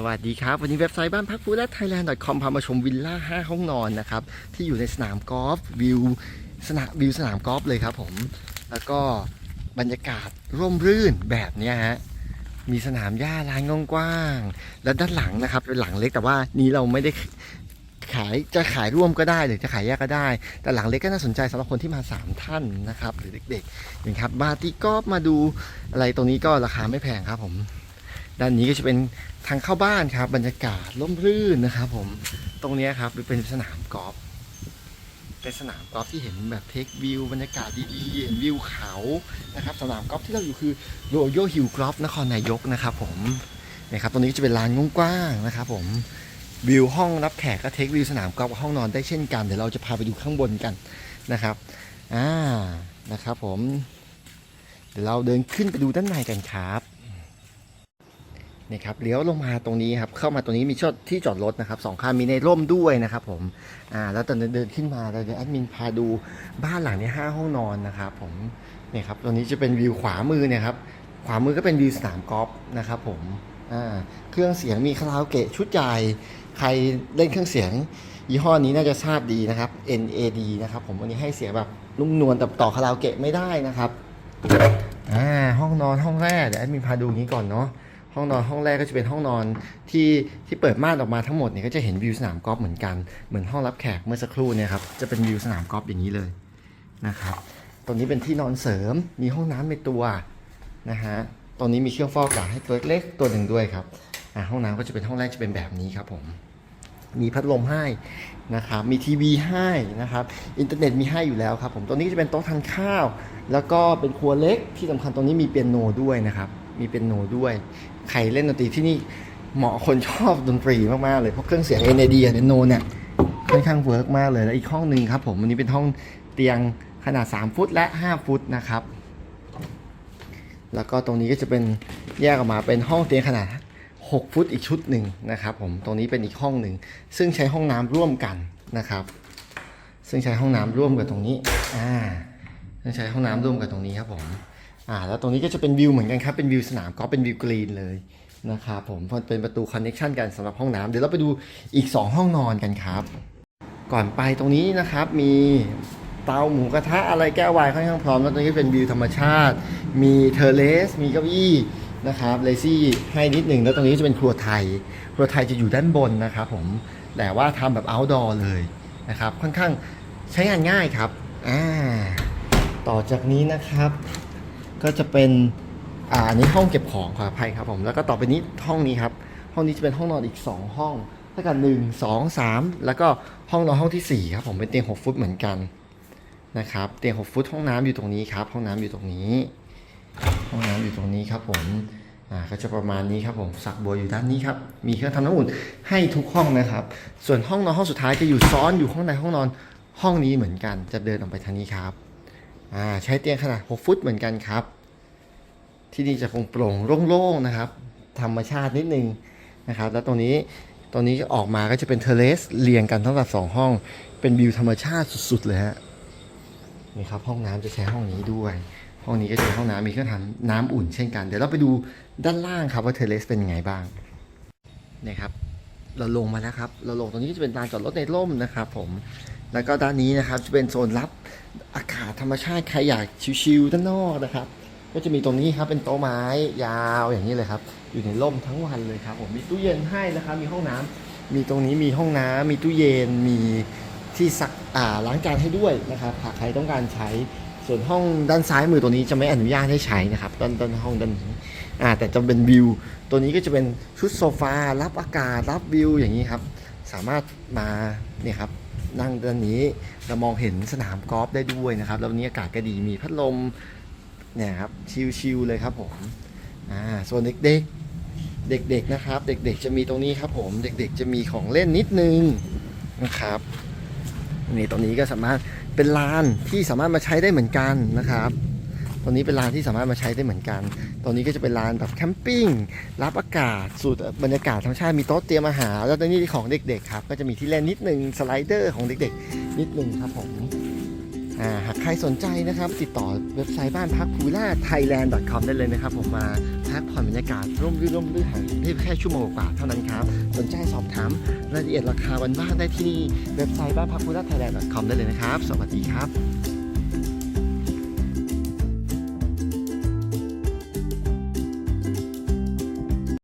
สวัสดีครับ วันนี้เว็บไซต์บ้านพักฟูและ thailand.com พามาชมวิลล่า 5 ห้องนอนนะครับ ที่อยู่ในสนามกอล์ฟวิวสนามวิวสนามกอล์ฟเลยครับผม แล้วก็บรรยากาศร่มรื่นแบบนี้ฮะมีสนามหญ้าลานกว้างๆแล้วด้านหลังนะครับเป็นหลังเล็กแต่ว่านี้เราไม่ได้ขายจะขายร่วมก็ได้หรือจะขายแยกก็ได้ แต่หลังเล็กก็น่าสนใจสำหรับคนที่มา 3 ท่านนะครับ หรือเด็กๆอย่างครับมาตีกอล์ฟมาดูอะไรตรงนี้ก็ราคาไม่แพงครับผม ด้านนี้ก็จะเป็นทางเข้าบ้านครับ บรรยากาศร่มรื่นนะครับผมตรงนี้ครับเป็นสนามกอล์ฟเป็นสนามกอล์ฟที่เห็นแบบเทควิวบรรยากาศดีๆเห็นวิวเขานะครับสนามกอล์ฟที่เราอยู่คือโรโยฮิลกอล์ฟนครนายกนะครับผมนะครับตรงนี้จะเป็นลานกว้างๆนะครับ ผมวิวห้องรับแขกก็เทควิวสนามกอล์ฟกับห้องนอนได้เช่นกันเดี๋ยวเราจะพาไปดูข้างบนกันนะครับอ่านะครับผมเดี๋ยวเราเดินขึ้นไปดูด้านในกันครับ นี่ครับเลี้ยวลงมาตรงนี้ครับเข้ามาตรงนี้มีช่อที่จอดรถนะครับสองคันมีในร่มด้วยนะครับผมอ่าแล้วตอนเดินขึ้นมาเราจะแอดมินพาดูบ้านหลังนี้ห้าห้องนอนนะครับผมเนี่ยครับตรงนี้จะเป็นวิวขวามือเนี่ยครับขวามือก็เป็นวิวสนามกอล์ฟนะครับผมอ่าเครื่องเสียงมีคาราโอเกะชุดใหญ่ใครเล่นเครื่องเสียงยี่ห้อนี้น่าจะทราบดีนะครับ NAD นะครับผมวันนี้ให้เสียงแบบนุ่มนวลแต่ต่อคาราโอเกะไม่ได้นะครับอ่าห้องนอนห้องแรกเดี๋ยวแอดมินพาดูงนี้ก่อนเนาะ ห้องนอนห้องแรกก็จะเป็นห้องนอนที่ที่เปิดม่านออกมาทั้งหมดเนี่ยก็จะเห็นวิวสนามกอล์ฟเหมือนกันเหมือนห้องรับแขกเมื่อสักครู่เนี่ยครับจะเป็นวิวสนามกอล์ฟอย่างนี้เลยนะครับตรงนี้เป็นที่นอนเสริมมีห้องน้ำในตัวนะฮะตรงนี้มีเครื่องฟอกอากาศให้ตัวเล็กตัวหนึ่งด้วยครับอ่าห้องน้ำก็จะเป็นห้องแรกจะเป็นแบบนี้ครับผมมีพัดลมให้นะครับ มีทีวีให้นะครับ อินเทอร์เน็ตมีให้อยู่แล้วครับผม ตรงนี้จะเป็นโต๊ะทานข้าว แล้วก็เป็นครัวเล็กที่สำคัญตรงนี้มีเปียโนด้วยนะครับ มีเปียโนด้วย ใครเล่นดนตรีที่นี่เหมาะคนชอบดนตรีมากๆเลย เพราะเครื่องเสียง NAD กับเนโนเนี่ยค่อนข้างเวิร์กมากเลย แล้วอีกห้องหนึ่งครับผมวันนี้เป็นห้องเตียงขนาด 3 ฟุตและ 5 ฟุตนะครับ แล้วก็ตรงนี้ก็จะเป็นแยกออกมาเป็นห้องเตียงขนาด 6 ฟุตอีกชุดหนึ่งนะครับผมตรงนี้เป็นอีกห้องหนึ่งซึ่งใช้ห้องน้ำร่วมกันนะครับ ซึ่งใช้ห้องน้ำร่วมกับตรงนี้อ่าซึ่งใช้ห้องน้ำร่วมกับตรงนี้ครับผม อ่าแล้วตรงนี้ก็จะเป็นวิวเหมือนกันครับ เป็นวิวสนามกอล์ฟเป็นวิวกรีนเลยนะครับผมเพราะเป็นประตูคอนเน็ชันกันสำหรับห้องน้ำเดี๋ยวเราไปดูอีก 2 ห้องนอนกันครับ ก่อนไปตรงนี้นะครับมีเตาหมูกระทะอะไรแก้ววายค่อนข้างพร้อมแล้วตรงนี้เป็นวิวธรรมชาติ มีเทเลส มีเก้าอี้นะครับเลซี่ให้นิดหนึ่งแล้วตรงนี้จะเป็นครัวไทย ครัวไทยจะอยู่ด้านบนนะครับผมแต่ว่าทำแบบ outdoor เลยนะครับค่อนข้างใช้งานง่ายครับอ่าต่อจากนี้นะครับ ก็จะเป็นอ่าอันนี้ห้องเก็บของขออภัยครับผมแล้วก็ต่อไปนี้ห้องนี้ครับห้องนี้จะเป็นห้องนอนอีก 2 ห้องเท่ากันหนึ่งสองสามแล้วก็ห้องนอนห้องที่ 4 ครับผมเป็นเตียง 6 ฟุตเหมือนกันนะครับเตียง 6 ฟุตห้องน้ำอยู่ตรงนี้ครับ ห้องน้ำอยู่ตรงนี้ ห้องน้ำอยู่ตรงนี้ครับผมอ่าก็จะประมาณนี้ครับผมสักบัวอยู่ด้านนี้ครับมีเครื่องทำน้ำอุ่นให้ทุกห้องนะครับ ส่วนห้องนอนห้องสุดท้ายจะอยู่ซ้อนอยู่ข้างในห้องนอนห้องนี้เหมือนกันจะเดินออกไปทางนี้ครับ อ่าใช้เตียงขนาด 6 ฟุตเหมือนกันครับ ที่นี่จะโปร่งโล่งๆนะครับ ธรรมชาตินิดนึงนะครับ แล้วตรงนี้ตรงนี้ออกมาก็จะเป็นเทเลสเรียงกันทั้งหมดสองห้อง เป็นวิวธรรมชาติสุดๆเลยฮะนี่ครับห้องน้ำจะใช้ห้องนี้ด้วย ห้องนี้ก็จะเป็นห้องน้ำมีเครื่องทำน้ำอุ่นเช่นกัน เดี๋ยวเราไปดูด้านล่างครับว่าเทเลสเป็นยังไงบ้างนี่ครับ เราลงมาแล้วครับ เราลงตรงนี้จะเป็นลานจอดรถในร่มนะครับผม แล้วก็ด้านนี้นะครับจะเป็นโซนรับอากาศธรรมชาติใครอยากชิลๆด้านนอกนะครับ ก็จะมีตรงนี้ครับเป็นโต๊ะไม้ยาวอย่างนี้เลยครับ อยู่ในร่มทั้งวันเลยครับผมมีตู้เย็นให้นะครับ มีห้องน้ำมีตรงนี้มีห้องน้ำมีตู้เย็นมีที่ซักอ่าล้างจานให้ด้วยนะครับหากใครต้องการใช้ส่วนห้องด้านซ้ายมือตัวนี้จะไม่อนุญาตให้ใช้นะครับด้านด้านห้องด้านนี้อ่าแต่จะเป็นวิว ตัวนี้ก็จะเป็นชุดโซฟารับอากาศรับวิวอย่างนี้ครับ สามารถมาเนี่ยครับ นั่งด้านนี้เรามองเห็นสนามกอล์ฟได้ด้วยนะครับแล้ววันนี้อากาศก็ดีมีพัดลมเนี่ยครับชิลๆเลยครับผมอ่าส่วนเด็กๆ เด็กๆนะครับ เด็กๆจะมีตรงนี้ครับผมเด็กๆจะมีของเล่นนิดนึงนะครับนี่ตรงนี้ก็สามารถเป็นลานที่สามารถมาใช้ได้เหมือนกันนะครับ ตรงนี้เป็นลานที่สามารถมาใช้ได้เหมือนกัน ตรงนี้ก็จะเป็นลานแบบแคมปิ้ง รับอากาศ สูดบรรยากาศธรรมชาติ มีโต๊ะเตรียมอาหาร แล้วตรงนี้ของเด็กๆครับ ก็จะมีที่เล่นนิดนึง สไลเดอร์ของเด็กๆ นิดนึงครับผม หากใครสนใจนะครับ ติดต่อเว็บไซต์บ้านพักพูล่า thailand com ได้เลยนะครับ ผมมาพักผ่อนบรรยากาศร่มรื่นร่มรื่นหางได้แค่ชั่วโมงกว่าเท่านั้นครับ สนใจสอบถามรายละเอียดราคาวันบ้านได้ที่นี่ เว็บไซต์บ้านพักพูดไทยแลนด์ .com ได้เลยนะครับ สวัสดีครับ